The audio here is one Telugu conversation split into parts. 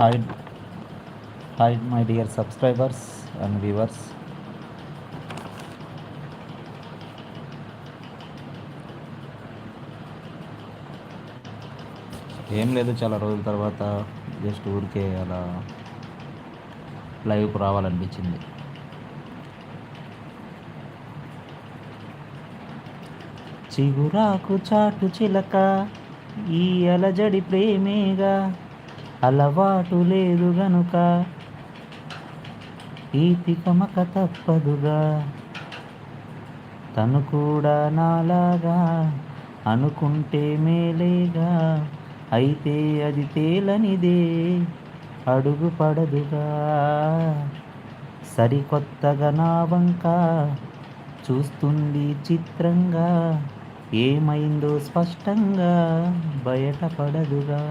Hi hi my dear subscribers and viewers ఏం లేదు చాలా రోజుల తర్వాత జస్ట్ ఊరికే అలా లైవ్కి రావాలనిపించింది. చిగురాకు చాటు చిలక ఈ అలజడి ప్రేమేగా అలవాటు లేదు గనుక. ఈ తికమక తప్పదుగా. తను కూడా నాలాగా అనుకుంటే మేలేగా. అయితే అది తేలనిదే అడుగు పడదుగా. సరికొత్తగా నా వంక చూస్తుంది చిత్రంగా. ఏమైందో స్పష్టంగా బయటపడదుగా.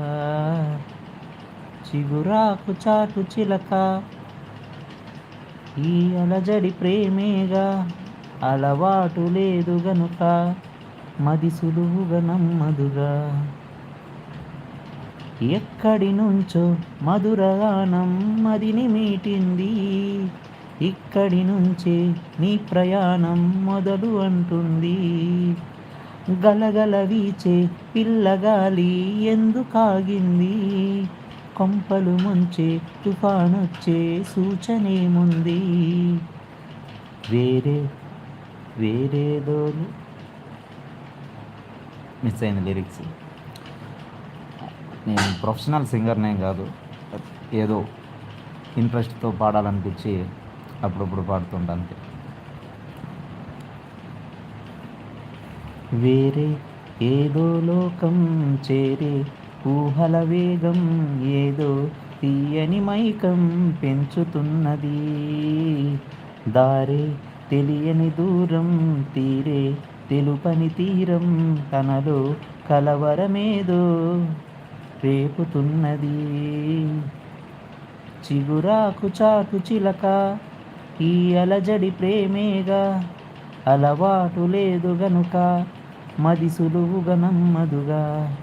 చిగురాకు చాటు చిలక. ఈ అలజడి ప్రేమేగా అలవాటు లేదు గనుక మది సులువుగా నమ్మదుగా. ఎక్కడి నుంచో మధురగానం మదిని మీటింది ఇక్కడి నుంచే నీ ప్రయాణం మొదలు అంటుంది. గలగల వీచే పిల్లగాలి ఎందుకాగింది కొంపలు ముంచే తుఫానొచ్చే సూచనేముంది వేరే వేరేదో మిస్ అయిన లిరిక్స్. నేను ప్రొఫెషనల్ సింగర్నేం కాదు. ఏదో ఇంట్రెస్ట్తో పాడాలనిపించి అప్పుడప్పుడు పాడుతుంటా వేరే ఏదో లోకం చేరే ఊహల వేగం ఏదో తీయని మైకం పెంచుతున్నది. దారే తెలియని దూరం తీరే తెలుపని తీరం తనలో కలవరమేదో రేపుతున్నది. చిగురాకు చాటు చిలక ఈ అలజడి ప్రేమేగా అలవాటు లేదు గనుక మది సులువుగా నమ్మదుగా.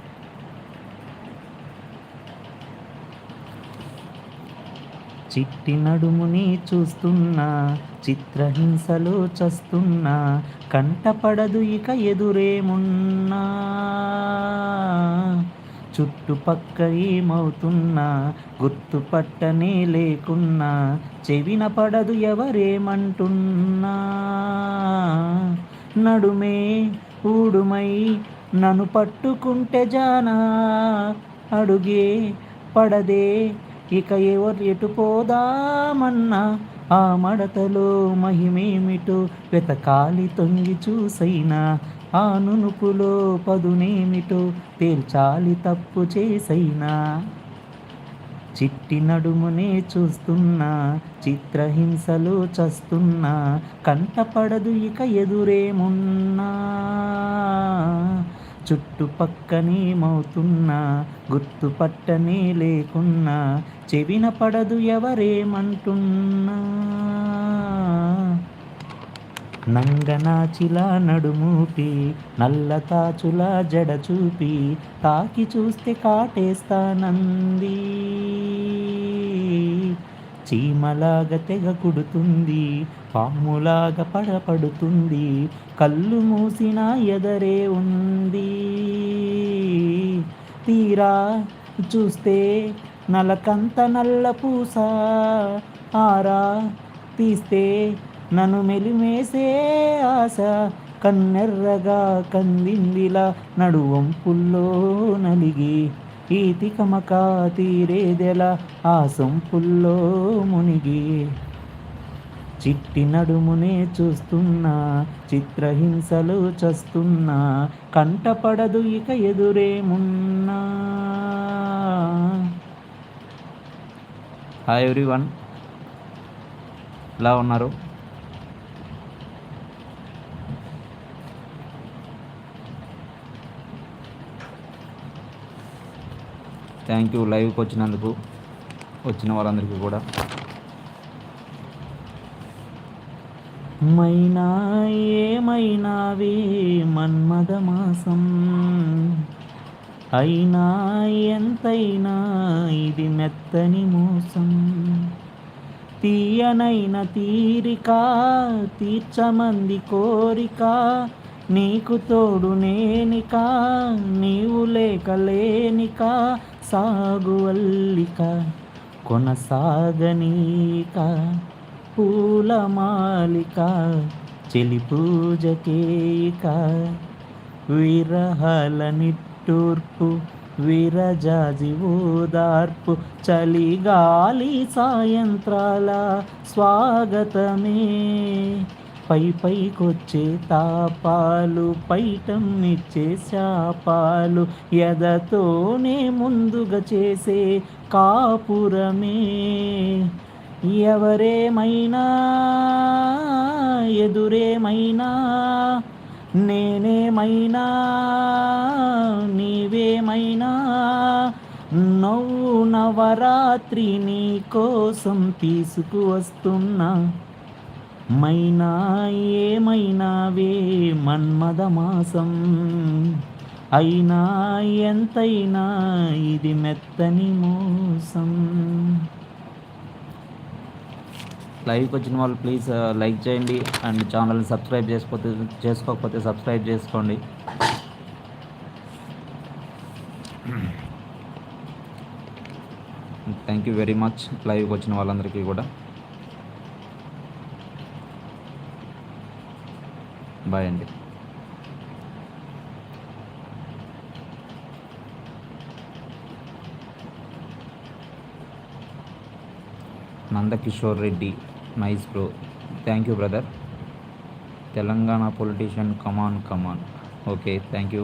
చిట్టి నడుముని చూస్తున్నా చిత్రహింసలో చస్తున్నా కంటపడదు ఇక ఎదురేమున్నా. చుట్టుపక్క ఏమవుతున్నా గుర్తుపట్టనే లేకున్నా చెవిన పడదు ఎవరేమంటున్నా. నడుమే ఊడుమై నన్ను పట్టుకుంటే జానా అడుగే పడదే ఇక ఎవరు ఎటు పోదామన్నా ఆ మడతలో మహిమేమిటో వెతకాలి తొంగి చూసైనా. ఆ నునుపులో పదునేమిటో తేల్చాలి తప్పు చేసైనా. చిట్టి నడుమునే చూస్తున్నా చిత్రహింసలు చస్తున్నా కంటపడదు ఇక ఎదురేమున్నా. చుట్టుపక్కనేమవుతున్నా గుర్తుపట్టనే లేకున్నా చెవిన పడదు ఎవరేమంటున్నా. నంగనాచిలా నడుమూపి నల్లతాచులా జడ చూపి తాకి చూస్తే కాటేస్తానంది. చీమలాగా తెగ కుడుతుంది పాములాగా పడపడుతుంది కళ్ళు మూసిన ఎదరే ఉంది. తీరా చూస్తే నలకంత నల్ల పూస ఆరా తీస్తే నన్ను మెలిమేసే ఆశ కన్నెర్రగా కందిందిలా నడువంపుల్లో నలిగి ఈతి కమక తీరేదెల ఆ సొంపుల్లో మునిగి చిట్టి నడుమునే చూస్తున్నా చిత్రహింసలు చస్తున్నా కంటపడదు ఇక ఎదురేమున్నా. హాయ్ ఎవ్రీవన్ ఎలా ఉన్నారు? థ్యాంక్ యూ లైవ్కి వచ్చినందుకు వచ్చిన వాళ్ళందరికీ కూడా. మైనా ఏమైనావి మన్మదమాసం అయినా ఎంతైనా ఇది మెత్తని మోసం. తీయనైన తీరిక తీర్చమంది కోరిక నీకు తోడు నేనిక నీవు లేక లేనిక సాగువల్లిక కొనసాగనీక పూలమాలిక చెలి పూజకేక విరహల నిట్టూర్పు విరజాజి ఓదార్పు చలిగాలి సాయంత్రాల స్వాగతమే. పై పైకొచ్చే తాపాలు పైటం ఇచ్చే శాపాలు ఎదతోనే ముందుగా చేసే కాపురమే. ఎవరేమైనా ఎదురేమైనా నేనేమైనా నీవేమైనా నవ్వు నవరాత్రి నీ కోసం తీసుకువస్తున్నా. మైనా ఏమైనావే మన్మద మాసం? అయినా ఎంతైనా ఇది మెత్తని మోసం. లైవ్కి వచ్చిన వాళ్ళు ప్లీజ్ లైక్ చేయండి అండ్ ఛానల్ని సబ్స్క్రైబ్ చేసుకోకపోతే చేసుకోకపోతే సబ్స్క్రైబ్ చేసుకోండి. థ్యాంక్ యూ వెరీ మచ్ లైవ్కి వచ్చిన వాళ్ళందరికీ కూడా. బాయ్ అండి. Nandakishore Reddy nice bro. Thank you brother Telangana politician come on come on okay thank you